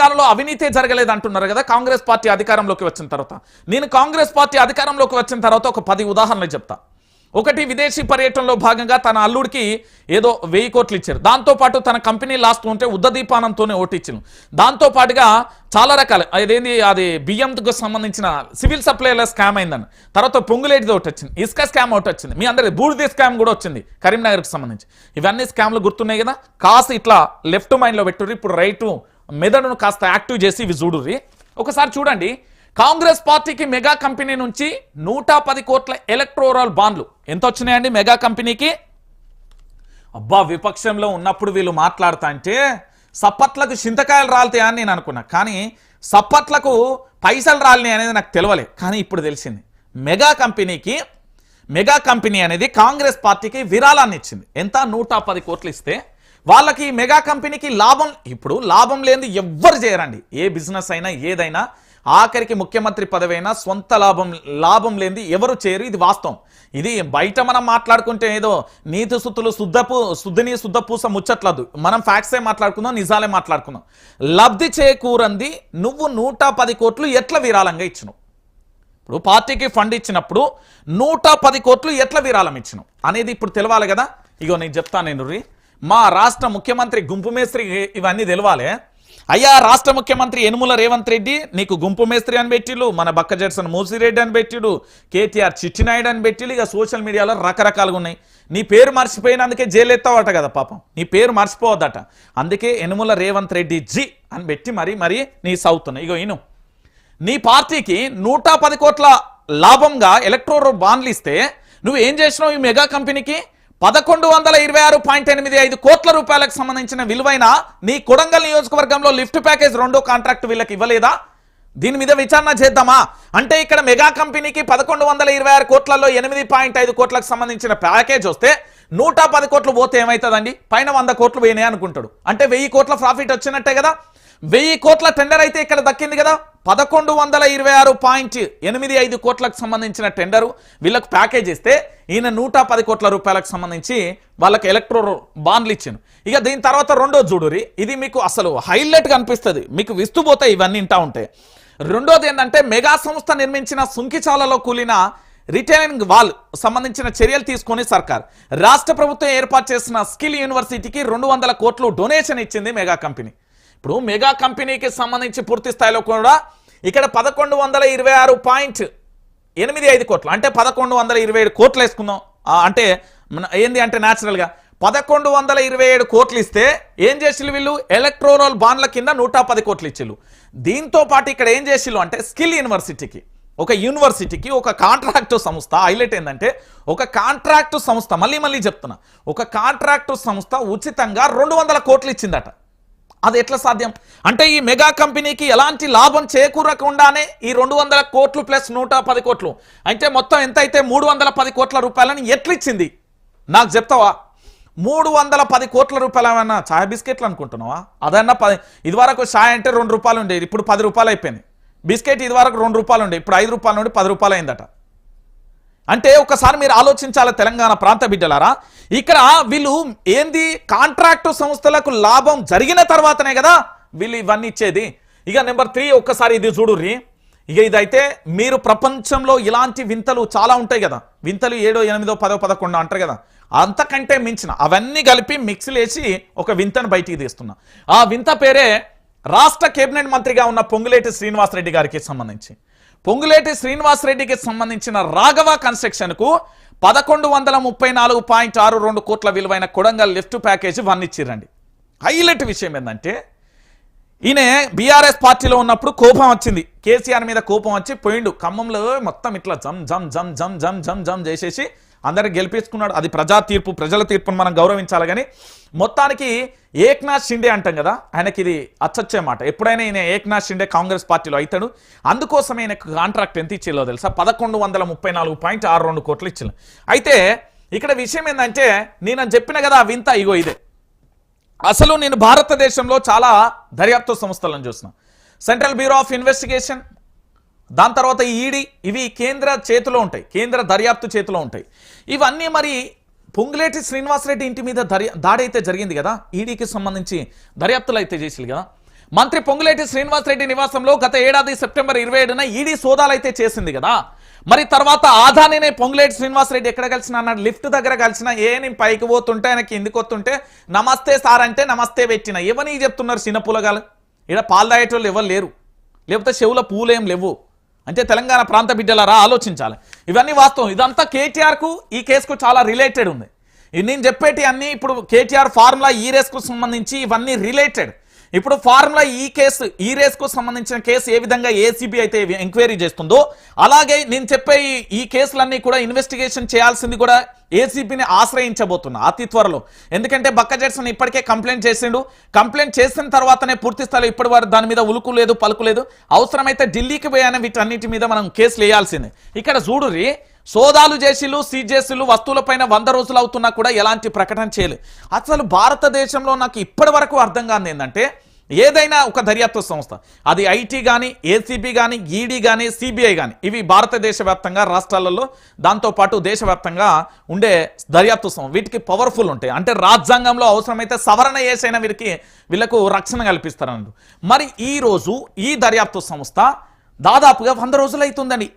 తెలంగాణలో అవినీతి జరగలేదు అంటున్నారు కదా కాంగ్రెస్ పార్టీ అధికారంలోకి వచ్చిన తర్వాత. నేను కాంగ్రెస్ పార్టీ అధికారంలోకి వచ్చిన తర్వాత ఒక పది ఉదాహరణలు చెప్తా. ఒకటి విదేశీ పర్యటనలో భాగంగా తన అల్లుడికి ఏదో వెయ్యి కోట్లు ఇచ్చారు. దాంతోపాటు తన కంపెనీ లాస్ట్ ఉంటే ఉద్దదీపానంతోనే ఓటిచ్చాను దాంతో పాటుగా చాలా రకాల అదేంది అది బియ్యంకు సంబంధించిన సివిల్ సప్లైల స్కామ్ అయిందని. తర్వాత పొంగులేటిది ఒకటి వచ్చింది. ఇసుక స్కామ్ ఒకటి వచ్చింది. మీ అందరి బూడిది స్కామ్ కూడా వచ్చింది కరీంనగర్కి సంబంధించి. ఇవన్నీ స్కామ్లు గుర్తున్నాయి కదా? కాస్త ఇట్లా లెఫ్ట్ మైండ్లో పెట్టుర్రు. ఇప్పుడు రైట్ మెదడును కాస్త యాక్టివ్ చేసి ఇవి చూడుర్రి. ఒకసారి చూడండి. కాంగ్రెస్ పార్టీకి మెగా కంపెనీ నుంచి నూట పది కోట్ల ఎలక్ట్రోరల్ బాండ్లు. ఎంత వచ్చినాయండి మెగా కంపెనీకి? అబ్బా విపక్షంలో ఉన్నప్పుడు వీళ్ళు మాట్లాడుతా అంటే సప్పట్లకు చింతకాయలు రాలుతాయా అని నేను అనుకున్నా. కానీ సప్పట్లకు పైసలు రాలినాయి అనేది నాకు తెలియలే కానీ ఇప్పుడు తెలిసింది. మెగా కంపెనీకి మెగా కంపెనీ అనేది కాంగ్రెస్ పార్టీకి విరాళాన్ని ఇచ్చింది. ఎంత? నూట పది కోట్లు ఇస్తే వాళ్ళకి మెగా కంపెనీకి లాభం ఇప్పుడు లాభం లేని ఎవ్వరు చేయరండి. ఏ బిజినెస్ అయినా ఏదైనా ఆఖరికి ముఖ్యమంత్రి పదవి అయినా సొంత లాభం లాభం లేనిది ఎవరు చేయరు ఇది వాస్తవం. ఇది బయట మనం మాట్లాడుకుంటే ఏదో నీతి సుత్తులు శుద్ధపు శుద్ధిని శుద్ధపూస ముచ్చట్లదు. మనం ఫ్యాక్ట్సే మాట్లాడుకుందాం నిజాలే మాట్లాడుకుందాం. లబ్ధి చేకూరంది నువ్వు నూట పది కోట్లు ఎట్లా విరాళంగా ఇచ్చినావు? ఇప్పుడు పార్టీకి ఫండ్ ఇచ్చినప్పుడు నూట పది కోట్లు ఎట్లా విరాళం ఇచ్చినావు? అనేది ఇప్పుడు తెలవాలి కదా? ఇగో నేను చెప్తాను నేను రీ. మా రాష్ట్ర ముఖ్యమంత్రి గుంపు మేస్త్రి ఇవన్నీ తెలవాలే. అయ్యా రాష్ట్ర ముఖ్యమంత్రి యనుమల రేవంత్ రెడ్డి నీకు గుంపు మేస్త్రి అని పెట్టిడు మన బక్క జడ్సన్ మూసిరెడ్డి అని పెట్టిడు కేటీఆర్ చిట్టినాయుడు అని పెట్టిడు ఇక సోషల్ మీడియాలో రకరకాలుగా ఉన్నాయి. నీ పేరు మర్చిపోయినందుకే జైలు ఎత్తావట కదా పాపం. నీ పేరు మర్చిపోవద్దట. అందుకే యనుమల రేవంత్ రెడ్డి జి అని పెట్టి మరి మరి నీ సౌతున్నాయి ఇగో ఇను. నీ పార్టీకి నూట పది కోట్ల లాభంగా ఎలక్ట్రో బాండ్లు ఇస్తే నువ్వు ఏం చేసినావు ఈ మెగా కంపెనీకి? పదకొండు వందల ఇరవై ఆరు పాయింట్ ఎనిమిది ఐదు కోట్ల రూపాయలకు సంబంధించిన విలువైన నీ కొడంగల్ నియోజకవర్గంలో లిఫ్ట్ ప్యాకేజ్ రెండో కాంట్రాక్ట్ వీళ్ళకి ఇవ్వలేదా? దీని మీద విచారణ చేద్దామా? అంటే ఇక్కడ మెగా కంపెనీకి పదకొండు వందల ఇరవై ఆరు కోట్లలో ఎనిమిది పాయింట్ ఐదు కోట్లకు సంబంధించిన ప్యాకేజ్ వస్తే నూట పది కోట్లు పోతే ఏమవుతుందండి పైన వంద కోట్లు పోయినాయి అనుకుంటాడు. అంటే వెయ్యి కోట్ల ప్రాఫిట్ వచ్చినట్టే కదా? వెయ్యి కోట్ల టెండర్ అయితే ఇక్కడ దక్కింది కదా? పదకొండు వందల ఇరవై ఆరు పాయింట్ ఎనిమిది ఐదు కోట్లకు సంబంధించిన టెండరు. వీళ్ళకు ప్యాకేజ్ ఇస్తే ఈయన నూట పది కోట్ల రూపాయలకు సంబంధించి వాళ్ళకి ఎలక్ట్రో బాండ్లు ఇచ్చాను ఇక దీని తర్వాత రెండో చూడురి ఇది మీకు అసలు హైలైట్గా కనిపిస్తుంది. మీకు విస్తుపోతే ఇవన్నీ ఇంటా ఉంటాయి రెండోది ఏంటంటే మెగా సంస్థ నిర్మించిన సుంకిచాలలో కూలిన రిటైరింగ్ వాల్ సంబంధించిన చర్యలు తీసుకొని సర్కార్. రాష్ట్ర ప్రభుత్వం ఏర్పాటు చేసిన స్కిల్ యూనివర్సిటీకి రెండు వందల కోట్లు డొనేషన్ ఇచ్చింది మెగా కంపెనీ. ఇప్పుడు మెగా కంపెనీకి సంబంధించి పూర్తి స్థాయిలో కూడా ఇక్కడ పదకొండు వందల ఇరవై ఆరు పాయింట్ ఎనిమిది ఐదు కోట్లు. అంటే పదకొండు వందల ఇరవై ఏడు కోట్లు వేసుకుందాం. అంటే ఏంది అంటే న్యాచురల్గా పదకొండు వందల ఇరవై ఏడు కోట్లు ఇస్తే ఏం చేసిల్లు వీళ్ళు? ఎలక్ట్రోనల్ బాండ్ల కింద నూట పది కోట్లు ఇచ్చిళ్ళు. దీంతో పాటు ఇక్కడ ఏం చేసిల్లు అంటే స్కిల్ యూనివర్సిటీకి ఒక యూనివర్సిటీకి ఒక కాంట్రాక్టు సంస్థ హైలైట్ ఏంటంటే ఒక కాంట్రాక్టు సంస్థ మళ్ళీ మళ్ళీ చెప్తున్నా ఒక కాంట్రాక్టు సంస్థ ఉచితంగా రెండు వందల కోట్లు ఇచ్చిందట. అది ఎట్లా సాధ్యం? అంటే ఈ మెగా కంపెనీకి ఎలాంటి లాభం చేకూరకుండానే ఈ రెండు వందల కోట్లు ప్లస్ నూట పది కోట్లు. అంటే మొత్తం ఎంత అయితే మూడు వందల పది కోట్ల రూపాయలని ఎట్లిచ్చింది? నాకు చెప్తావా? మూడు వందల పది కోట్ల రూపాయలు ఏమన్నా ఛాయ్ బిస్కెట్లు అనుకుంటున్నావా? అదన్నా పది ఇదివరకు ఛాయ్ అంటే రెండు రూపాయలు ఉండేది ఇప్పుడు పది రూపాయలు అయిపోయింది. బిస్కెట్ ఇదివరకు రెండు రూపాయలు ఉండే ఇప్పుడు ఐదు రూపాయల నుండి పది రూపాయలు అయిందట. అంటే ఒకసారి మీరు ఆలోచించాలి తెలంగాణ ప్రాంత బిడ్డలారా. ఇక్కడ వీళ్ళు ఏంది? కాంట్రాక్టు సంస్థలకు లాభం జరిగిన తర్వాతనే కదా వీళ్ళు ఇవన్నీ ఇచ్చేది. ఇక నెంబర్ త్రీ ఒక్కసారి ఇది చూడుర్రి. ఇక ఇదైతే మీరు ప్రపంచంలో ఇలాంటి వింతలు చాలా ఉంటాయి కదా. వింతలు ఏడో ఎనిమిదో పదో పదకొండో అంటారు కదా. అంతకంటే మించిన అవన్నీ కలిపి మిక్స్లు లేచి ఒక వింతను బయటికి తీస్తున్నా. ఆ వింత పేరే రాష్ట్ర కేబినెట్ మంత్రిగా ఉన్న పొంగులేటి శ్రీనివాసరెడ్డి గారికి సంబంధించి. పొంగులేటి శ్రీనివాసరెడ్డికి సంబంధించిన రాఘవ కన్స్ట్రక్షన్కు పదకొండు వందల ముప్పై నాలుగు పాయింట్ ఆరు రెండు కోట్ల విలువైన కొడంగల్ లిఫ్ట్ ప్యాకేజీ వన్ ఇచ్చిరండి హైలైట్ విషయం ఏంటంటే ఈయన బీఆర్ఎస్ పార్టీలో ఉన్నప్పుడు కోపం వచ్చింది. కేసీఆర్ మీద కోపం వచ్చి పోయిండు. ఖమ్మంలో మొత్తం ఇట్లా జమ్ జమ్ జమ్ జమ్ జమ్ జమ్ జమ్ చేసేసి అందరికి గెలిపించుకున్నాడు అది ప్రజా తీర్పు ప్రజల తీర్పును మనం గౌరవించాలి కానీ మొత్తానికి ఏక్నాథ్ షిండే అంటాం కదా ఆయనకి ఇది అచ్చొచ్చే మాట. ఎప్పుడైనా ఈయన ఏక్నాథ్ షిండే కాంగ్రెస్ పార్టీలో అవుతాడు. అందుకోసమే ఆయనకు కాంట్రాక్ట్ ఎంత ఇచ్చేలో తెలుసా? పదకొండు వందల ముప్పై నాలుగు పాయింట్ ఆరు రెండు కోట్లు ఇచ్చిన అయితే ఇక్కడ విషయం ఏంటంటే నేను చెప్పిన కదా వింత ఇగో ఇదే. అసలు నేను భారతదేశంలో చాలా దర్యాప్తు సంస్థలను చూసిన సెంట్రల్ బ్యూరో ఆఫ్ ఇన్వెస్టిగేషన్ దాని తర్వాత ఈడీ ఇవి కేంద్ర చేతిలో ఉంటాయి కేంద్ర దర్యాప్తు చేతిలో ఉంటాయి. ఇవన్నీ మరి పొంగులేటి శ్రీనివాసరెడ్డి ఇంటి మీద దర్యా దాడి అయితే జరిగింది కదా? ఈడీకి సంబంధించి దర్యాప్తులు అయితే చేసింది కదా? మంత్రి పొంగులేటి శ్రీనివాసరెడ్డి నివాసంలో గత ఏడాది సెప్టెంబర్ ఇరవై ఏడున ఈడీ సోదాలైతే చేసింది కదా? మరి తర్వాత ఆదానినే పొంగులేటి శ్రీనివాసరెడ్డి ఎక్కడ కలిసిన అన్నాడు? లిఫ్ట్ దగ్గర కలిసిన ఏ నేను పైకి పోతుంటే ఆయన కిందికి వస్తుంటే నమస్తే సార్ అంటే నమస్తే పెట్టిన. ఎవని చెప్తున్నారు చిన్న పులగాలు ఇక్కడ పాలు తాగేటోళ్ళు ఎవరు లేరు. లేకపోతే చెవుల పూలేం లేవు. అంటే తెలంగాణ ప్రాంత బిడ్డలారా ఆలోచించాలి. ఇవన్నీ వాస్తవం. ఇదంతా కేటీఆర్కు ఈ కేసుకు చాలా రిలేటెడ్ ఉంది. నేను చెప్పేటి అన్నీ ఇప్పుడు కేటీఆర్ ఫార్ములా ఈ రేస్కు సంబంధించి ఇవన్నీ రిలేటెడ్ ఇప్పుడు ఫార్ములా ఈ కేసు ఈ రేస్కు సంబంధించిన కేసు ఏ విధంగా ఏసీబీ అయితే ఎంక్వైరీ చేస్తుందో అలాగే నేను చెప్పే ఈ కేసులన్నీ కూడా ఇన్వెస్టిగేషన్ చేయాల్సింది కూడా ఏసీబీని ఆశ్రయించబోతున్నా అతి త్వరలో. ఎందుకంటే బక్క జడ్సన్ ఇప్పటికే కంప్లైంట్ చేసిండు. కంప్లైంట్ చేసిన తర్వాతనే పూర్తి స్థాయిలో ఇప్పటి వరకు దాని మీద ఉలుకు లేదు పలుకు లేదు. అవసరమైతే ఢిల్లీకి పోయానే వీటన్నిటి మీద మనం కేసులు వేయాల్సిందే. ఇక్కడ చూడురి సోదాలు చేసిలు సీజేసీలు వస్తువులపైన వంద రోజులు అవుతున్నా కూడా ఎలాంటి ప్రకటన చేయలేదు అసలు భారతదేశంలో నాకు ఇప్పటి వరకు అర్థం కాదు ఏంటంటే ఏదైనా ఒక దర్యాప్తు సంస్థ అది ఐటీ కానీ ఏసీబీ కానీ ఈడీ కానీ సిబిఐ కానీ ఇవి భారతదేశ వ్యాప్తంగా రాష్ట్రాలలో దాంతోపాటు దేశవ్యాప్తంగా ఉండే దర్యాప్తు సంస్థ వీటికి పవర్ఫుల్ ఉంటాయి. అంటే రాజ్యాంగంలో అవసరమైతే సవరణ చేసైనా వీరికి వీళ్ళకు రక్షణ కల్పిస్తారన్నారు మరి ఈ రోజు ఈ దర్యాప్తు సంస్థ దాదాపుగా వంద రోజులు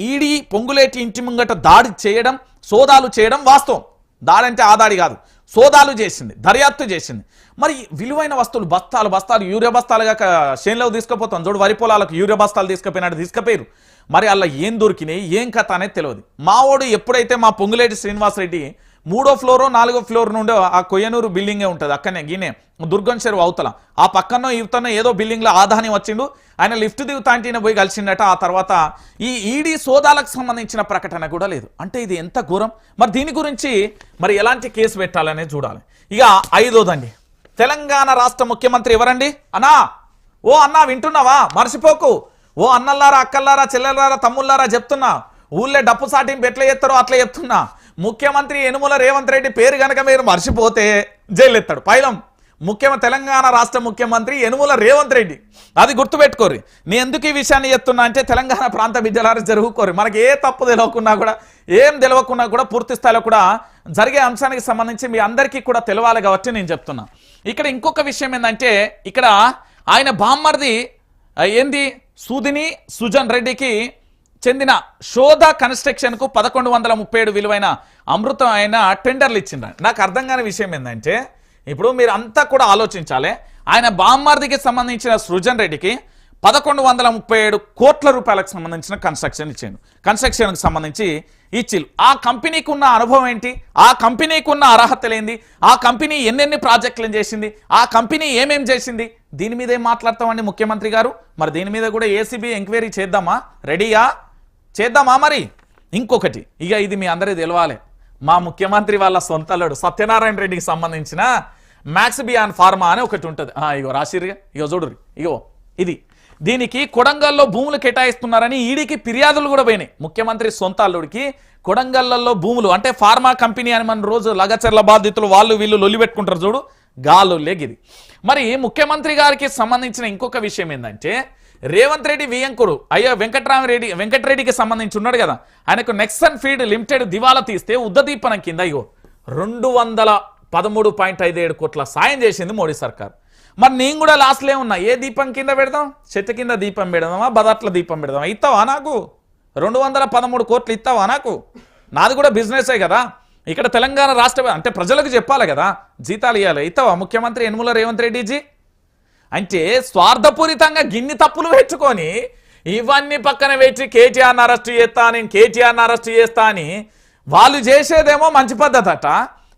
ఈడీ పొంగులేటి ఇంటి ముంగట దాడి చేయడం సోదాలు చేయడం వాస్తవం. దాడి అంటే కాదు. సోదాలు చేసింది దర్యాప్తు చేసింది. మరి విలువైన వస్తువులు బస్తాలు బస్తాలు యూరియా బస్తాలుగా క- చేనులో తీసుకుపోతాం చూడు వరి పొలాలకు యూరియా బస్తాలు తీసుకుపోయినట్టు తీసుకుపోయారు మరి అలా ఏం దొరికినాయి ఏం కథ అనేది తెలియదు. మావోడు ఎప్పుడైతే మా పొంగులేటి శ్రీనివాసరెడ్డి మూడో ఫ్లోరో నాలుగో ఫ్లోర్ నుండి ఆ కొయ్యనూరు బిల్డింగే ఉంటుంది. అక్కడనే గినే దుర్గం చెరువు అవతల. ఆ పక్కన ఇవతనో ఏదో బిల్డింగ్లో ఆదాని వచ్చిండు. ఆయన లిఫ్ట్ దిగుతాంటిన పోయి కలిసిండట. ఆ తర్వాత ఈ ఈడీ సోదాలకు సంబంధించిన ప్రకటన కూడా లేదు. అంటే ఇది ఎంత ఘోరం? మరి దీని గురించి మరి ఎలాంటి కేసు పెట్టాలనేది చూడాలి. ఇక ఐదోదండి. తెలంగాణ రాష్ట్ర ముఖ్యమంత్రి ఎవరండి? అన్నా! ఓ అన్నా వింటున్నావా? మర్చిపోకు. ఓ అన్నల్లారా అక్కల్లారా చెల్లెల్లారా తమ్ముళ్ళారా చెప్తున్నా. ఊళ్ళో డప్పు సాటింపు ఎట్లా చేస్తారో అట్లా చెప్తున్నా ముఖ్యమంత్రి యనుమల రేవంత్ రెడ్డి పేరు గనక మీరు మర్చిపోతే జైలు ఎత్తాడు పైలం ముఖ్యమంత్రి తెలంగాణ రాష్ట్ర ముఖ్యమంత్రి యనుమల రేవంత్ రెడ్డి. అది గుర్తుపెట్టుకోరు నేను ఎందుకు ఈ విషయాన్ని చెప్తున్నా అంటే తెలంగాణ ప్రాంత విద్యాలయాలు జరుగుకోరు మనకి ఏ తప్పు తెలవకున్నా కూడా ఏం తెలవకున్నా కూడా పూర్తి స్థాయిలో కూడా జరిగే అంశానికి సంబంధించి మీ అందరికీ కూడా తెలవాలి కాబట్టి నేను చెప్తున్నా. ఇక్కడ ఇంకొక విషయం ఏంటంటే ఇక్కడ ఆయన బామ్మర్ది ఏంది? సుదిని సుజన్ రెడ్డికి చెందిన శోధ కన్స్ట్రక్షన్కు పదకొండు వందల ముప్పై ఏడు విలువైన అమృతం అయిన టెండర్లు ఇచ్చిండ్రు. నాకు అర్థం కాని విషయం ఏంటంటే ఇప్పుడు మీరు అంతా కూడా ఆలోచించాలి. ఆయన బామ్మర్దికి సంబంధించిన సృజన్ రెడ్డికి పదకొండు వందల ముప్పై ఏడు కోట్ల రూపాయలకు సంబంధించిన కన్స్ట్రక్షన్ ఇచ్చిండు. కన్స్ట్రక్షన్కి సంబంధించి ఇచ్చిల్ ఆ కంపెనీకి ఉన్న అనుభవం ఏంటి? ఆ కంపెనీకి ఉన్న అర్హతలు ఏంది? ఆ కంపెనీ ఎన్నెన్ని ప్రాజెక్టులు చేసింది? ఆ కంపెనీ ఏమేం చేసింది? దీని మీద ఏం మాట్లాడతామండి ముఖ్యమంత్రి గారు? మరి దీని మీద కూడా ఏసీబీ ఎంక్వైరీ చేద్దామా? రెడీయా? చేద్దామా మరి? ఇంకొకటి ఇక ఇది మీ అందరికీ తెలవాలి. మా ముఖ్యమంత్రి వాళ్ళ సొంతలోడు సత్యనారాయణ రెడ్డికి సంబంధించిన మ్యాక్స్ బియాన్ ఫార్మా అని ఒకటి ఉంటుంది. ఇగో రాసిరిగా ఇగో చూడుర్రి. ఇగో ఇది. దీనికి కొడంగల్లో భూములు కేటాయిస్తున్నారని ఈడీకి ఫిర్యాదులు కూడా పోయినాయి. ముఖ్యమంత్రి సొంత అల్లుడికి కొడంగల్లలో భూములు అంటే ఫార్మా కంపెనీ అని మన రోజు లగచర్ల బాధితులు వాళ్ళు వీళ్ళు లొల్లిపెట్టుకుంటారు చూడు గాలు లేగిది మరి ముఖ్యమంత్రి గారికి సంబంధించిన ఇంకొక విషయం ఏంటంటే రేవంత్ రెడ్డి వియంకుడు. అయ్యో వెంకట్రామరెడ్డి వెంకటరెడ్డికి సంబంధించి ఉన్నాడు కదా. ఆయనకు నెక్సన్ ఫీడ్ లిమిటెడ్ దివాలా తీస్తే ఉద్దదీపనం కింద అయ్యో రెండు వందల పదమూడు పాయింట్ ఐదు ఏడు కోట్ల సాయం చేసింది మోడీ సర్కార్. మరి నేను కూడా లాస్ట్లే ఉన్నా. ఏ దీపం కింద పెడదాం? చెట్టు కింద దీపం పెడదామా? బదట్ల దీపం పెడదామా? ఇస్తావా నాకు? రెండు వందల పదమూడు కోట్లు ఇస్తావా నాకు? నాది కూడా బిజినెసే కదా. ఇక్కడ తెలంగాణ రాష్ట్ర అంటే ప్రజలకు చెప్పాలి కదా. జీతాలు ఇవ్వాలి ఇస్తావా? ముఖ్యమంత్రి యనుమల రేవంత్ రెడ్డిజీ? అంటే స్వార్థపూరితంగా గిన్ని తప్పులు పెట్టుకొని ఇవన్నీ పక్కన పెట్టి కేటీఆర్ని అరెస్ట్ చేస్తా నేను కేటీఆర్ని అరెస్ట్ చేస్తా అని వాళ్ళు చేసేదేమో మంచి పద్ధతి అట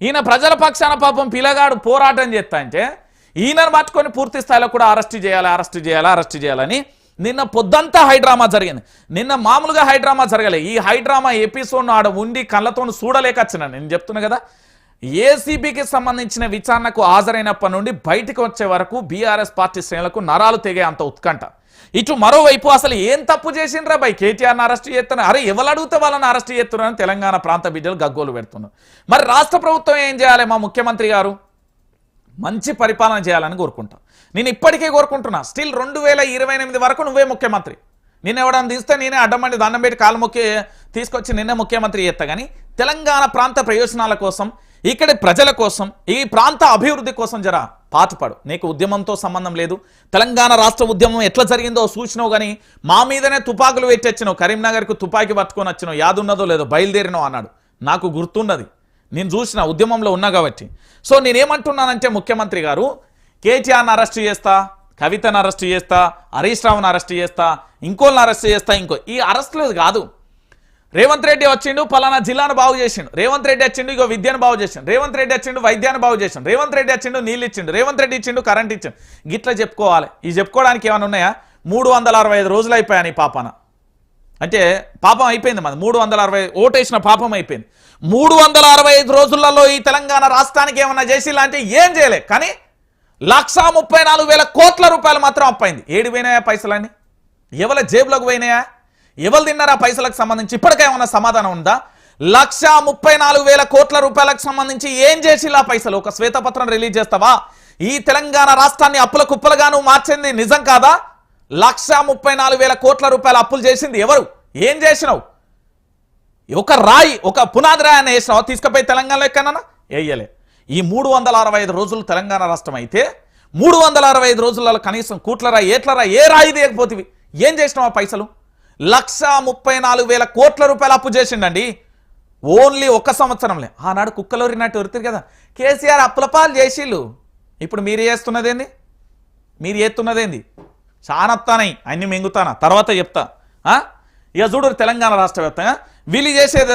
ఈయన ప్రజల పక్షాన పాపం పిల్లగాడు పోరాటం చేస్తా అంటే ఈయనను పట్టుకొని పూర్తి స్థాయిలో కూడా అరెస్ట్ చేయాలి అరెస్ట్ చేయాలి అరెస్ట్ చేయాలని నిన్న పొద్దంతా హైడ్రామా జరిగింది. నిన్న మామూలుగా హైడ్రామా జరగలే. ఈ హైడ్రామా ఎపిసోడ్ ఆడ ఉండి కళ్ళతో చూడలేక వచ్చిన. నేను చెప్తున్నా కదా ఏసీబీకి సంబంధించిన విచారణకు హాజరైనప్పటి నుండి బయటకు వచ్చే వరకు బీఆర్ఎస్ పార్టీ శ్రేణులకు నరాలు తెగే అంత ఉత్కంఠ. ఇటు మరోవైపు అసలు ఏం తప్పు చేసిండ్రా బై కేటీఆర్ని అరెస్ట్ చేస్తున్నారు అరే ఎవరు అడిగితే వాళ్ళని అరెస్ట్ చేస్తున్నారని తెలంగాణ ప్రాంత బిడ్డలు గగ్గోలు పెడుతున్నారు. మరి రాష్ట్ర ప్రభుత్వం ఏం చేయాలి మా ముఖ్యమంత్రి గారు? మంచి పరిపాలన చేయాలని కోరుకుంటా. నేను ఇప్పటికే కోరుకుంటున్నా. స్టిల్ రెండు వేల ఇరవై ఎనిమిది వరకు నువ్వే ముఖ్యమంత్రి. నిన్న ఎవడన్నా తీస్తే నేనే అడ్డమండి దండం పెట్టి కాలు మొక్కి తీసుకొచ్చి నిన్నే ముఖ్యమంత్రి చేస్తా. కానీ తెలంగాణ ప్రాంత ప్రయోజనాల కోసం ఇక్కడి ప్రజల కోసం ఈ ప్రాంత అభివృద్ధి కోసం జర పాటుపడు. నీకు ఉద్యమంతో సంబంధం లేదు. తెలంగాణ రాష్ట్ర ఉద్యమం ఎట్లా జరిగిందో చూసినావు కానీ మా మీదనే తుపాకులు పెట్టొచ్చినావు. కరీంనగర్కు తుపాకీ పట్టుకొని వచ్చినావు. యాదున్నదో లేదో బయలుదేరినావు అన్నాడు. నాకు గుర్తున్నది నేను చూసిన ఉద్యమంలో ఉన్నా కాబట్టి. సో నేనేమంటున్నానంటే ముఖ్యమంత్రి గారు కేటీఆర్ని అరెస్ట్ చేస్తా. కవితను అరెస్ట్ చేస్తా హరీష్ రావును అరెస్ట్ చేస్తా ఇంకోళ్ళని అరెస్ట్ చేస్తా ఇంకో ఈ అరెస్టులు కాదు. రేవంత్ రెడ్డి వచ్చిండు పలానా జిల్లాను బాగు చేసిండు. రేవంత్ రెడ్డి వచ్చిండు ఇగో విద్యను బాగు చేసిండు. రేవంత్ రెడ్డి వచ్చిండు వైద్యాన్ని బాగు చేసిండు. రేవంత్ రెడ్డి వచ్చిండు నీళ్ళు ఇచ్చిండు. రేవంత్ రెడ్డి ఇచ్చిండు కరెంట్ ఇచ్చిండు. గిట్లా చెప్పుకోవాలి. ఈ చెప్పుకోవడానికి ఏమైనా ఉన్నాయా? మూడు వందల అరవై ఐదు రోజులు అయిపోయాను ఈ పాపన. అంటే పాపం అయిపోయింది మన మూడు వందల అరవై ఓటేసిన పాపం అయిపోయింది. మూడు వందల అరవై ఐదు రోజులలో ఈ తెలంగాణ రాష్ట్రానికి ఏమన్నా చేసిలా అంటే ఏం చేయలే. కానీ లక్షా ముప్పై నాలుగు వేల కోట్ల రూపాయలు మాత్రం అప్పైంది ఏడు పోయినాయా పైసలన్నీ? ఎవరి జేబులోకి పోయినాయా? ఎవరు తిన్నారా పైసలకు సంబంధించి? ఇప్పటికేమన్నా సమాధానం ఉందా? లక్ష ముప్పై నాలుగు వేల కోట్ల రూపాయలకు సంబంధించి ఏం చేసిలా పైసలు? ఒక శ్వేతపత్రం రిలీజ్ చేస్తావా? ఈ తెలంగాణ రాష్ట్రాన్ని అప్పుల కుప్పలుగాను మార్చింది నిజం కాదా? లక్ష ముప్పై నాలుగు వేల కోట్ల రూపాయల అప్పులు చేసింది ఎవరు? ఏం చేసినావు? ఒక రాయి ఒక పునాది రాయి అని వేసినావు? తీసుకుపోయి తెలంగాణలో ఎక్కడన్నా? వేయలే ఈ మూడు వందల అరవై ఐదు రోజులు తెలంగాణ రాష్ట్రం అయితే మూడు వందల అరవై ఐదు రోజులలో కనీసం కూట్లరా ఏట్లరా ఏ రాయి తీయకపోతివి. ఏం చేసినావు ఆ పైసలు? లక్ష ముప్పై నాలుగు వేల కోట్ల రూపాయలు అప్పు చేసిండండి. ఓన్లీ ఒక్క సంవత్సరంలే. ఆనాడు కుక్కలు ఉరినట్టు కదా. కేసీఆర్ అప్పుల పాలు చేసిళ్ళు. ఇప్పుడు మీరు చేస్తున్నదేంది? మీరు చేస్తున్నదేంది? చానత్తానై అన్ని మింగుతానా? తర్వాత చెప్తా. ఆ? ఇక చూడు తెలంగాణ రాష్ట్ర వ్యాప్తంగా. వీళ్ళు చేసేది